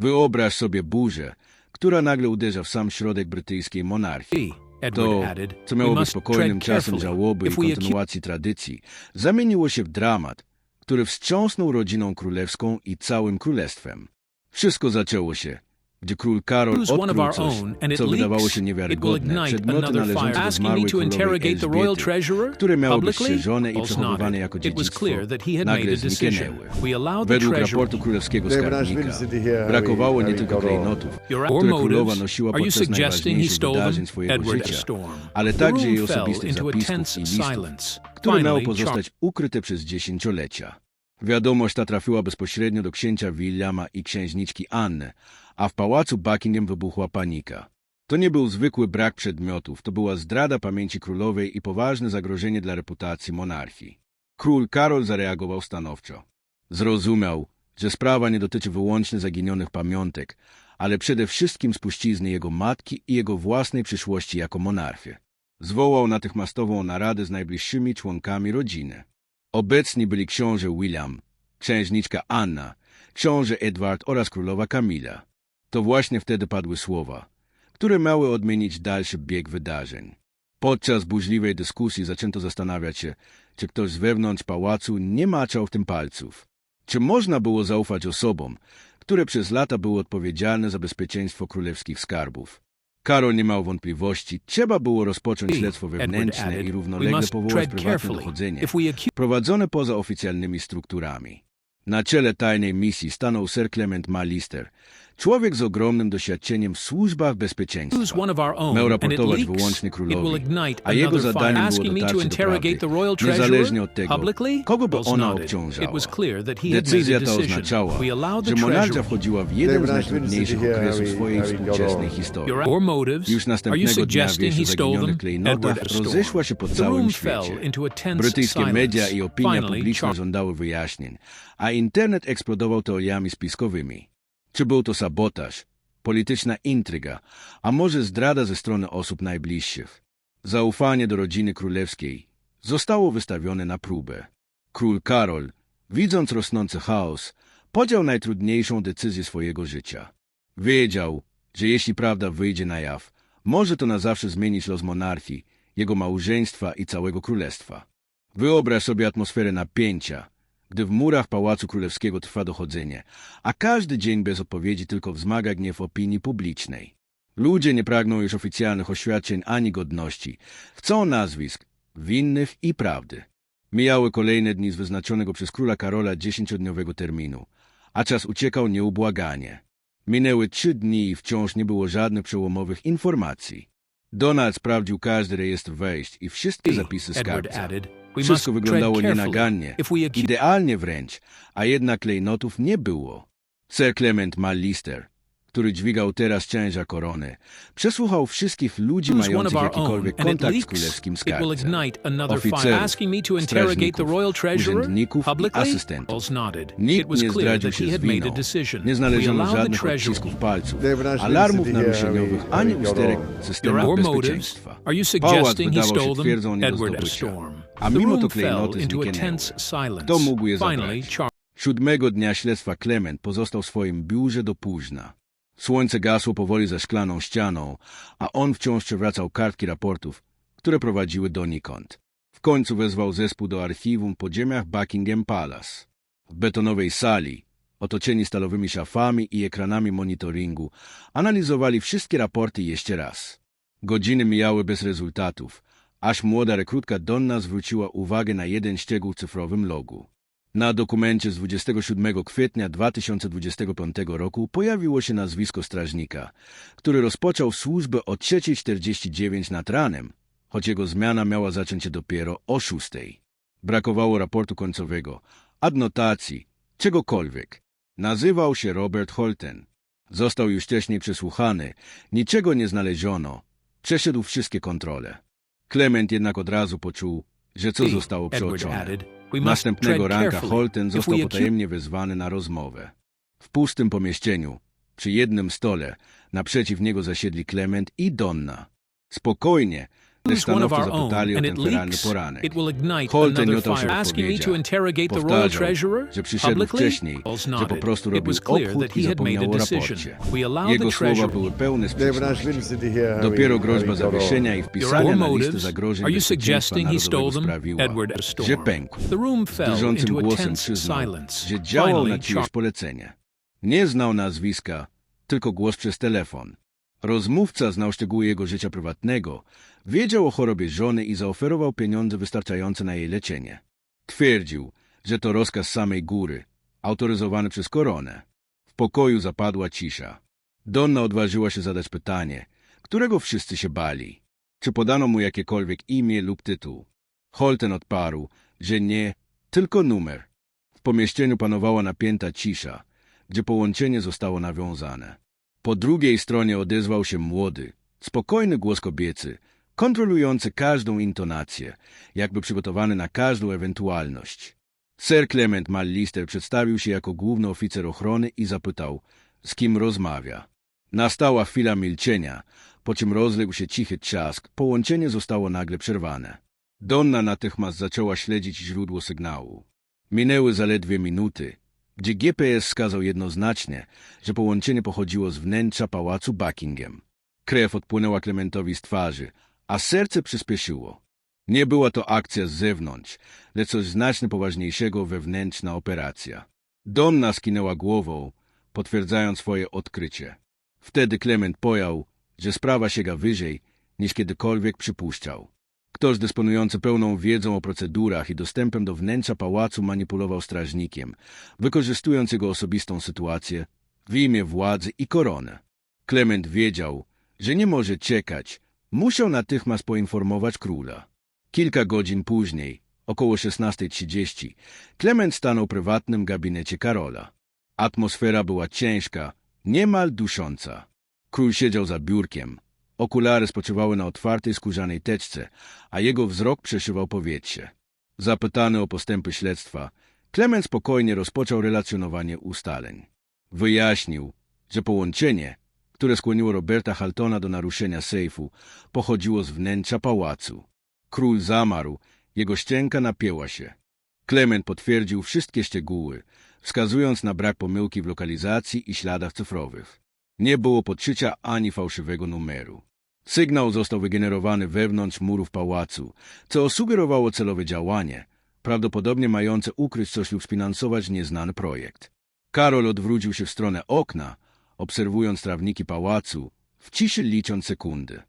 Wyobraź sobie burzę, która nagle uderza w sam środek brytyjskiej monarchii. To, co miało być spokojnym czasem żałoby i kontynuacji tradycji, zamieniło się w dramat, który wstrząsnął rodziną królewską i całym królestwem. Wszystko zaczęło się, gdy król Karol Choose one of odkrył our coś, own, and it co wydawało leaks, się it will niewiarygodne. ignite Przedmioty another fire. należące do zmarłej to królowej interrogate the royal Elżbiety, treasurer które miały być publicly? strzeżone i przechowywane jako It was dziedzictwo, clear that he had made nagle a decision. zniknęły. We allowed the Według treasurer raportu królewskiego skarbnika, brakowało nie tylko klejnotów, Your które królowa nosiła Are you podczas suggesting he najważniejszych stole wydarzeń them? swojego Edward życia, Storm. ale The także room jej fell osobistych into a zapisków tense i listów, silence. które miały Finally, pozostać ukryte przez dziesięciolecia. Wiadomość ta trafiła bezpośrednio do księcia Williama i księżniczki Anny, a w pałacu Buckingham wybuchła panika. To nie był zwykły brak przedmiotów, to była zdrada pamięci królowej i poważne zagrożenie dla reputacji monarchii. Król Karol zareagował stanowczo. Zrozumiał, że sprawa nie dotyczy wyłącznie zaginionych pamiątek, ale przede wszystkim spuścizny jego matki i jego własnej przyszłości jako monarchy. Zwołał natychmiastową naradę z najbliższymi członkami rodziny. Obecni byli książę William, księżniczka Anna, książę Edward oraz królowa Kamila. To właśnie wtedy padły słowa, które miały odmienić dalszy bieg wydarzeń. Podczas burzliwej dyskusji zaczęto zastanawiać się, czy ktoś z wewnątrz pałacu nie maczał w tym palców. Czy można było zaufać osobom, które przez lata były odpowiedzialne za bezpieczeństwo królewskich skarbów? Karol nie miał wątpliwości, trzeba było rozpocząć śledztwo wewnętrzne i równolegle powołać prywatne dochodzenie, prowadzone poza oficjalnymi strukturami. Na czele tajnej misji stanął Sir Clement Malister, człowiek z ogromnym doświadczeniem w służbach bezpieczeństwa. one of our own, Miał raportować wyłącznie królowi, a jego zadaniem było Asking me to dotarcie do interrogate prawdy, the royal treasurer niezależnie od tego, publicly? kogo by ona obciążała. Decyzja ta oznaczała, że treasurer wchodziła w jeden z najtrudniejszych okresów swojej współczesnej historii. Your or motives? Już następnego dnia suggesting wieść he o zaginionych klejnotach rozeszła się po całym świecie. Brytyjskie media i opinia publiczna żądały wyjaśnień, a internet eksplodował teoriami spiskowymi. Czy był to sabotaż, polityczna intryga, a może zdrada ze strony osób najbliższych? Zaufanie do rodziny królewskiej zostało wystawione na próbę. Król Karol, widząc rosnący chaos, podjął najtrudniejszą decyzję swojego życia. Wiedział, że jeśli prawda wyjdzie na jaw, może to na zawsze zmienić los monarchii, jego małżeństwa i całego królestwa. Wyobraź sobie atmosferę napięcia, gdy w murach Pałacu Królewskiego trwa dochodzenie, a każdy dzień bez odpowiedzi tylko wzmaga gniew opinii publicznej. Ludzie nie pragną już oficjalnych oświadczeń ani godności. Chcą nazwisk, winnych i prawdy. Mijały kolejne dni z wyznaczonego przez króla Karola dziesięciodniowego terminu, a czas uciekał nieubłaganie. Minęły trzy dni i wciąż nie było żadnych przełomowych informacji. Donald sprawdził każdy rejestr wejść i wszystkie zapisy skarbca. Wszystko wyglądało nienagannie, idealnie wręcz, a jednak klejnotów nie było. Sir Clement Malister, który dźwigał teraz ciężar korony, przesłuchał wszystkich ludzi mających jakikolwiek kontakt z królewskim skarbcem. Oficerów, Asking me to interrogate the strażników, urzędników i publicly? asystentów. Nikt nie zdradził się z winą. Nie znaleziono żadnych odcisków palców, alarmów naruszeniowych ani usterek motives? bezpieczeństwa. Pałac wydawał się twierdzą nie do Edward zdobycia. A mimo to klejnoty zniknęły. Kto mógł je zabrać? Siódmego dnia śledztwa Clement pozostał w swoim biurze do późna. Słońce gasło powoli za szklaną ścianą, a on wciąż przewracał kartki raportów, które prowadziły donikąd. W końcu wezwał zespół do archiwum podziemiach Buckingham Palace. W betonowej sali, otoczeni stalowymi szafami i ekranami monitoringu, analizowali wszystkie raporty jeszcze raz. Godziny mijały bez rezultatów, aż młoda rekrutka Donna zwróciła uwagę na jeden szczegół w cyfrowym logu. Na dokumencie z 27 kwietnia 2025 roku pojawiło się nazwisko strażnika, który rozpoczął służbę o 3.49 nad ranem, choć jego zmiana miała zacząć się dopiero o 6. Brakowało raportu końcowego, adnotacji, czegokolwiek. Nazywał się Robert Holten. Został już wcześniej przesłuchany, niczego nie znaleziono. Przeszedł wszystkie kontrole. Clement jednak od razu poczuł, że coś zostało przeoczone. Następnego ranka. Holten został potajemnie wezwany na rozmowę. W pustym pomieszczeniu, przy jednym stole, naprzeciw niego zasiedli Clement i Donna. Spokojnie, stanowczo our own zapytali o leaks, poranek. it will ignite Holte another miotał się fire. w Asking me to odpowiedziach. interrogate the royal Powtarzał, treasurer że przyszedł publicly? wcześniej, że po prostu It robił was clear obchód that i he had made zapomniał a o decision. raporcie. We allowed Jego the słowa treasurer były pełne sprzeczności. Dopiero groźba zawieszenia i wpisania na listę zagrożeń bezpieczeństwa suggesting he stole narodowego them? sprawiła, że pękł. The room fell Drżącym into a głosem przyznał, że działał na czyjeś polecenie. Nie znał nazwiska, tylko głos przez telefon. Rozmówca znał szczegóły jego życia prywatnego, wiedział o chorobie żony i zaoferował pieniądze wystarczające na jej leczenie. Twierdził, że to rozkaz samej góry, autoryzowany przez koronę. W pokoju zapadła cisza. Donna odważyła się zadać pytanie, którego wszyscy się bali. Czy podano mu jakiekolwiek imię lub tytuł? Holten odparł, że nie, tylko numer. W pomieszczeniu panowała napięta cisza, gdzie połączenie zostało nawiązane. Po drugiej stronie odezwał się młody, spokojny głos kobiecy, kontrolujący każdą intonację, jakby przygotowany na każdą ewentualność. Sir Clement Mallister przedstawił się jako główny oficer ochrony i zapytał, z kim rozmawia. Nastała chwila milczenia, po czym rozległ się cichy trzask, połączenie zostało nagle przerwane. Donna natychmiast zaczęła śledzić źródło sygnału. Minęły zaledwie minuty, gdzie GPS wskazał jednoznacznie, że połączenie pochodziło z wnętrza pałacu Buckingham. Krew odpłynęła Klementowi z twarzy, a serce przyspieszyło. Nie była to akcja z zewnątrz, lecz coś znacznie poważniejszego wewnętrzna operacja. Donna skinęła głową, potwierdzając swoje odkrycie. Wtedy Klement pojął, że sprawa sięga wyżej, niż kiedykolwiek przypuszczał. Ktoś dysponujący pełną wiedzą o procedurach i dostępem do wnętrza pałacu manipulował strażnikiem, wykorzystując jego osobistą sytuację w imię władzy i koronę. Klement wiedział, że nie może czekać, musiał natychmiast poinformować króla. Kilka godzin później, około 16.30, Klement stanął w prywatnym gabinecie Karola. Atmosfera była ciężka, niemal dusząca. Król siedział za biurkiem, Okulary spoczywały na otwartej skórzanej teczce, a jego wzrok przeszywał powietrze. Zapytany o postępy śledztwa, Klement spokojnie rozpoczął relacjonowanie ustaleń. Wyjaśnił, że połączenie, które skłoniło Roberta Haltona do naruszenia sejfu, pochodziło z wnętrza pałacu. Król zamarł, jego szczęka napięła się. Klement potwierdził wszystkie szczegóły, wskazując na brak pomyłki w lokalizacji i śladach cyfrowych. Nie było podszycia ani fałszywego numeru. Sygnał został wygenerowany wewnątrz murów pałacu, co sugerowało celowe działanie, prawdopodobnie mające ukryć coś lub sfinansować nieznany projekt. Karol odwrócił się w stronę okna, obserwując trawniki pałacu, w ciszy licząc sekundy.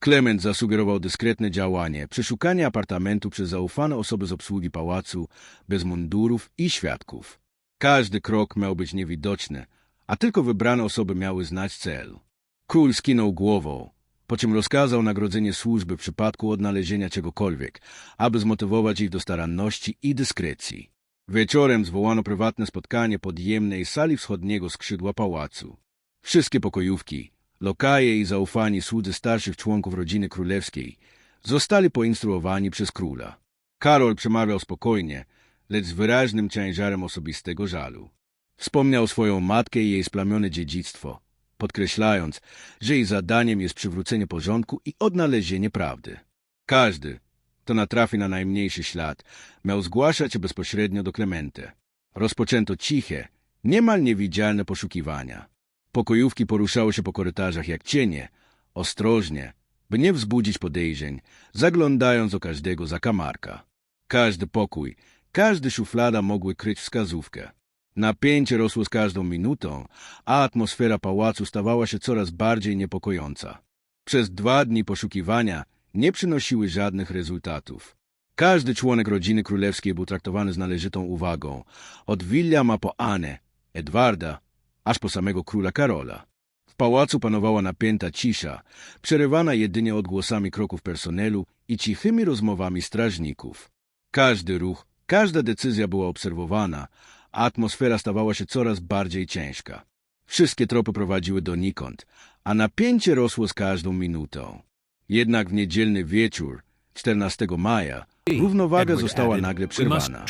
Klement zasugerował dyskretne działanie, przeszukanie apartamentu przez zaufane osoby z obsługi pałacu, bez mundurów i świadków. Każdy krok miał być niewidoczny, a tylko wybrane osoby miały znać cel. Król skinął głową, po czym rozkazał nagrodzenie służby w przypadku odnalezienia czegokolwiek, aby zmotywować ich do staranności i dyskrecji. Wieczorem zwołano prywatne spotkanie pod jemnej sali wschodniego skrzydła pałacu. Wszystkie pokojówki, lokaje i zaufani słudzy starszych członków rodziny królewskiej zostali poinstruowani przez króla. Karol przemawiał spokojnie, lecz z wyraźnym ciężarem osobistego żalu. Wspomniał swoją matkę i jej splamione dziedzictwo, podkreślając, że jej zadaniem jest przywrócenie porządku i odnalezienie prawdy. Każdy, kto natrafi na najmniejszy ślad, miał zgłaszać bezpośrednio do Klemente. Rozpoczęto ciche, niemal niewidzialne poszukiwania. Pokojówki poruszały się po korytarzach jak cienie, ostrożnie, by nie wzbudzić podejrzeń, zaglądając do każdego zakamarka. Każdy pokój, każdy szuflada mogły kryć wskazówkę. Napięcie rosło z każdą minutą, a atmosfera pałacu stawała się coraz bardziej niepokojąca. Przez dwa dni poszukiwania nie przynosiły żadnych rezultatów. Każdy członek rodziny królewskiej był traktowany z należytą uwagą, od Williama po Anę, Edwarda, aż po samego króla Karola. W pałacu panowała napięta cisza, przerywana jedynie odgłosami kroków personelu i cichymi rozmowami strażników. Każdy ruch, każda decyzja była obserwowana, a atmosfera stawała się coraz bardziej ciężka. Wszystkie tropy prowadziły donikąd, a napięcie rosło z każdą minutą. Jednak w niedzielny wieczór, 14 maja, równowaga została nagle "We must przerwana.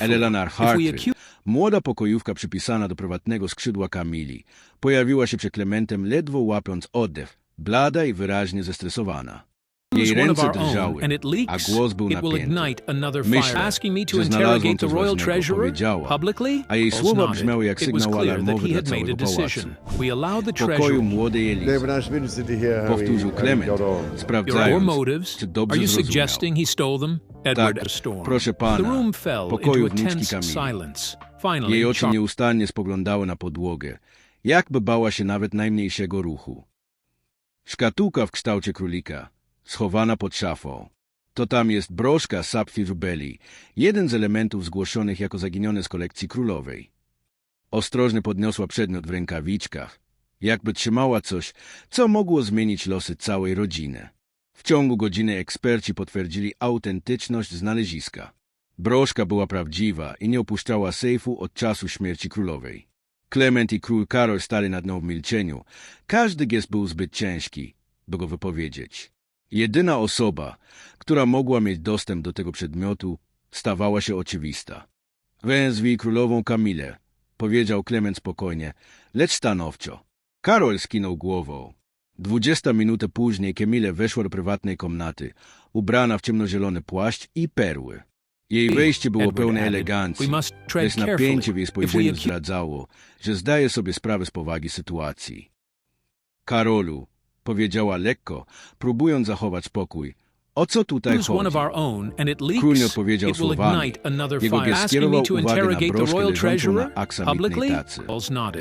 Eleanor accuse młoda pokojówka przypisana do prywatnego skrzydła Kamili, pojawiła się przed Klementem ledwo łapiąc oddech, blada i wyraźnie zestresowana. Jej one of ręce our own, drżały, and it a leaks, głos był it will napięty. ignite another Myślę, fire. Asking me to że znalazłam interrogate the coś Royal ważnego, Treasurer powiedziała, publicly? a jej słowa brzmiały jak It was sygnał clear that alarmowy he dla had made a całego pałacu. decision. We allowed the W pokoju treasurer młodej Elizy to powtórzył. Your sprawdzając, motives? czy Are dobrze you zrozumiał. suggesting he stole them? Edward Tak, Storm. proszę The pana, room fell pokoju into a wnuczki tense Kamili. silence. Finally, Jej oczy nieustannie spoglądały na podłogę, jakby bała się nawet najmniejszego ruchu. Szkatułka w kształcie królika, schowana pod szafą. To tam jest broszka Sapphire Belli, jeden z elementów zgłoszonych jako zaginione z kolekcji królowej. Ostrożnie podniosła przedmiot w rękawiczkach, jakby trzymała coś, co mogło zmienić losy całej rodziny. W ciągu godziny eksperci potwierdzili autentyczność znaleziska. Broszka była prawdziwa i nie opuszczała sejfu od czasu śmierci królowej. Klement i król Karol stali nad nią w milczeniu. Każdy gest był zbyt ciężki, by go wypowiedzieć. Jedyna osoba, która mogła mieć dostęp do tego przedmiotu, stawała się oczywista. Wezwij królową Kamilę, powiedział Klement spokojnie, lecz stanowczo. Karol skinął głową. Dwudziesta minutę później Kamile weszła do prywatnej komnaty, ubrana w ciemnozielony płaszcz i perły. Jej wejście było pełne elegancji, lecz napięcie w jej spojrzeniu zdradzało, że zdaje sobie sprawę z powagi sytuacji. Karolu, powiedziała lekko, próbując zachować spokój, o co tutaj chodzi? Król nie odpowiedział słowami. Jego gest Asking me skierował to uwagę na interrogate the broszkę royal leżącą na aksamitnej publicly? tacy.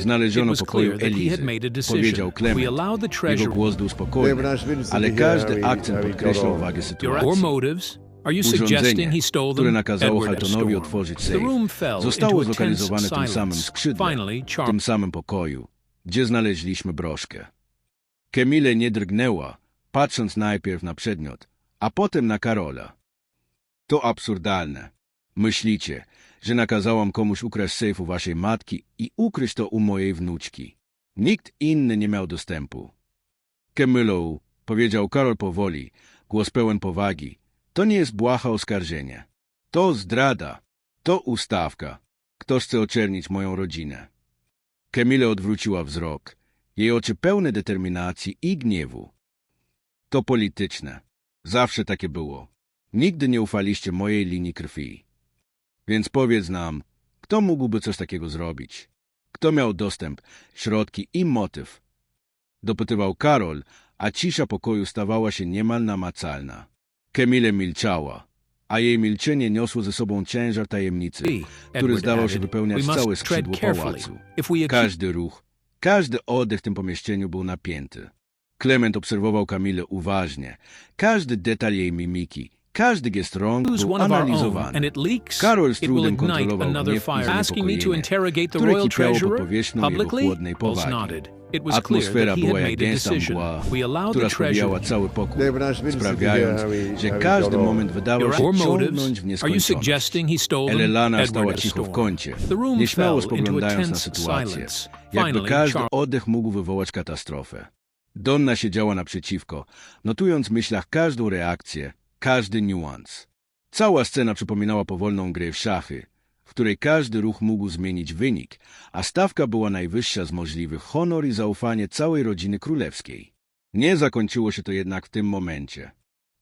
Znaleziono pokoju Elizy, powiedział the Jego głos był spokojny, ale każdy akcent podkreślał wagę sytuacji. or motives? Are you suggesting Urządzenie, he stole które nakazało Haltonowi otworzyć The sejf, zostało zlokalizowane w tym samym skrzydle, Finally, w tym samym pokoju, gdzie znaleźliśmy broszkę. Kemile nie drgnęła, patrząc najpierw na przedmiot, a potem na Karola. To absurdalne. Myślicie, że nakazałam komuś ukraść sejfu waszej matki i ukryć to u mojej wnuczki. Nikt inny nie miał dostępu. Kemylou, powiedział Karol powoli, głos pełen powagi, to nie jest błaha oskarżenie. To zdrada. To ustawka. Ktoś chce oczernić moją rodzinę. Kemile odwróciła wzrok. Jej oczy pełne determinacji i gniewu. To polityczne. Zawsze takie było. Nigdy nie ufaliście mojej linii krwi. Więc powiedz nam, kto mógłby coś takiego zrobić? Kto miał dostęp, środki i motyw? Dopytywał Karol, a cisza pokoju stawała się niemal namacalna. Kemile milczała, a jej milczenie niosło ze sobą ciężar tajemnicy, który zdawał się wypełniać "We całe skrzydło pałacu. Każdy ruch, każdy oddech w tym pomieszczeniu był napięty. Klement obserwował Kamilę uważnie. Każdy detal jej mimiki, każdy gest rąk był analizowany. Karol z trudem kontrolował gniew i fire. Asking me to zaniepokojenie, interrogate the które royal kipiało treasurer powierzchnią jego chłodnej Bowles powagi. nodded. It was clear Atmosfera that he była had jak made a gęsta decision. mgła, We allowed która spowijała cały pokój, sprawiając, że każdy moment wydawał Your się ciągnąć motives? w Are you nieskończoność. suggesting he stole them? Elelana stała cicho w Storm. kącie, The room nieśmiało fell into a spoglądając na sytuację, jakby każdy oddech mógł wywołać katastrofę. Donna siedziała naprzeciwko, notując w myślach każdą reakcję, każdy niuans. Cała scena przypominała powolną grę w szachy, w której każdy ruch mógł zmienić wynik, a stawka była najwyższa z możliwych honor i zaufanie całej rodziny królewskiej. Nie zakończyło się to jednak w tym momencie.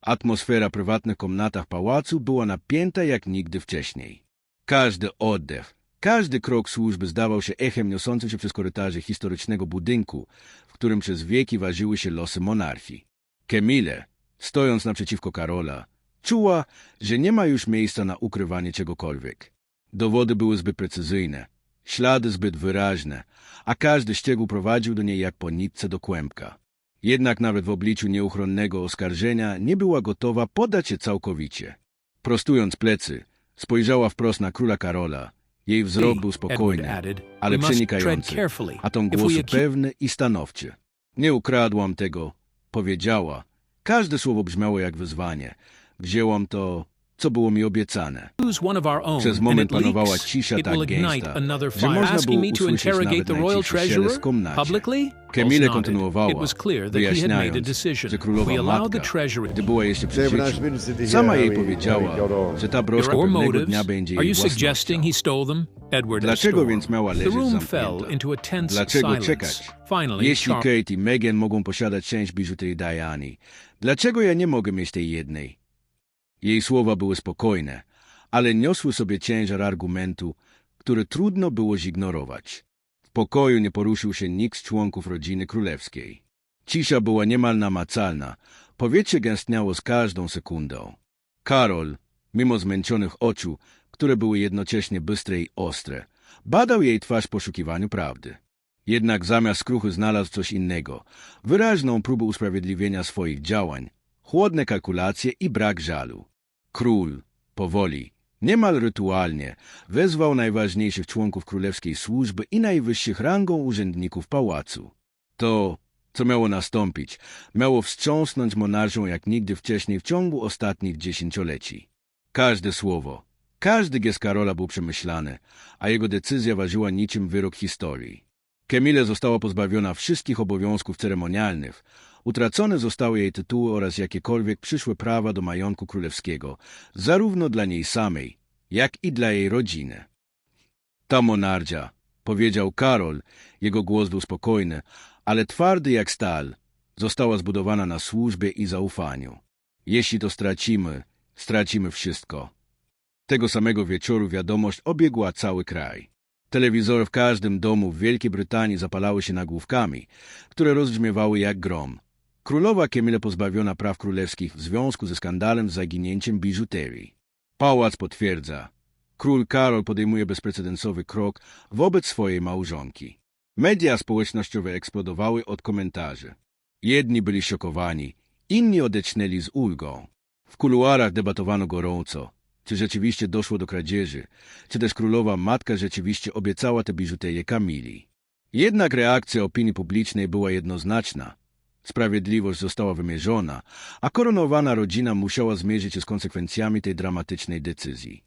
Atmosfera prywatnych komnatach pałacu była napięta jak nigdy wcześniej. Każdy oddech, każdy krok służby zdawał się echem niosącym się przez korytarze historycznego budynku, w którym przez wieki ważyły się losy monarchii. Kemile, stojąc naprzeciwko Karola, czuła, że nie ma już miejsca na ukrywanie czegokolwiek. Dowody były zbyt precyzyjne, ślady zbyt wyraźne, a każdy ściegu prowadził do niej jak po nitce do kłębka. Jednak nawet w obliczu nieuchronnego oskarżenia nie była gotowa poddać się całkowicie. Prostując plecy, spojrzała wprost na króla Karola. Jej wzrok był spokojny, ale "We must tread przenikający, a we głosu pewny i stanowczy. Nie ukradłam tego, powiedziała. Każde słowo brzmiało jak wyzwanie. Wzięłam to co było mi obiecane. Use one of our own, Przez moment panowała cisza tak gęsta, że można było usłyszeć nawet najcichszy szelest komnacie. nodded. kontynuowała, wyjaśniając, że królowa matka, gdy była jeszcze przy życiu, sama jej powiedziała, że ta broszka pewnego dnia będzie jej własnością. Dlaczego więc miała leżeć zamknięta? Dlaczego czekać? Finally, Jeśli Kate i Meghan mogą posiadać część biżuterii Diany, dlaczego ja nie mogę mieć tej jednej? Jej słowa były spokojne, ale niosły sobie ciężar argumentu, który trudno było zignorować. W pokoju nie poruszył się nikt z członków rodziny królewskiej. Cisza była niemal namacalna, powietrze gęstniało z każdą sekundą. Karol, mimo zmęczonych oczu, które były jednocześnie bystre i ostre, badał jej twarz w poszukiwaniu prawdy. Jednak zamiast skruchy znalazł coś innego, wyraźną próbę usprawiedliwienia swoich działań, chłodne kalkulacje i brak żalu. Król, powoli, niemal rytualnie, wezwał najważniejszych członków królewskiej służby i najwyższych rangą urzędników pałacu. To, co miało nastąpić, miało wstrząsnąć monarchią jak nigdy wcześniej w ciągu ostatnich dziesięcioleci. Każde słowo, każdy gest Karola był przemyślany, a jego decyzja ważyła niczym wyrok historii. Kemile została pozbawiona wszystkich obowiązków ceremonialnych, utracone zostały jej tytuły oraz jakiekolwiek przyszłe prawa do majątku królewskiego, zarówno dla niej samej, jak i dla jej rodziny. Ta monardzia, powiedział Karol, jego głos był spokojny, ale twardy jak stal, została zbudowana na służbie i zaufaniu. Jeśli to stracimy, stracimy wszystko. Tego samego wieczoru wiadomość obiegła cały kraj. Telewizory w każdym domu w Wielkiej Brytanii zapalały się nagłówkami, które rozbrzmiewały jak grom. Królowa Kemile pozbawiona praw królewskich w związku ze skandalem z zaginięciem biżuterii. Pałac potwierdza. Król Karol podejmuje bezprecedensowy krok wobec swojej małżonki. Media społecznościowe eksplodowały od komentarzy. Jedni byli szokowani, inni odetchnęli z ulgą. W kuluarach debatowano gorąco, czy rzeczywiście doszło do kradzieży, czy też królowa matka rzeczywiście obiecała tę biżuterię Kamili. Jednak reakcja opinii publicznej była jednoznaczna. Sprawiedliwość została wymierzona, a koronowana rodzina musiała zmierzyć się z konsekwencjami tej dramatycznej decyzji.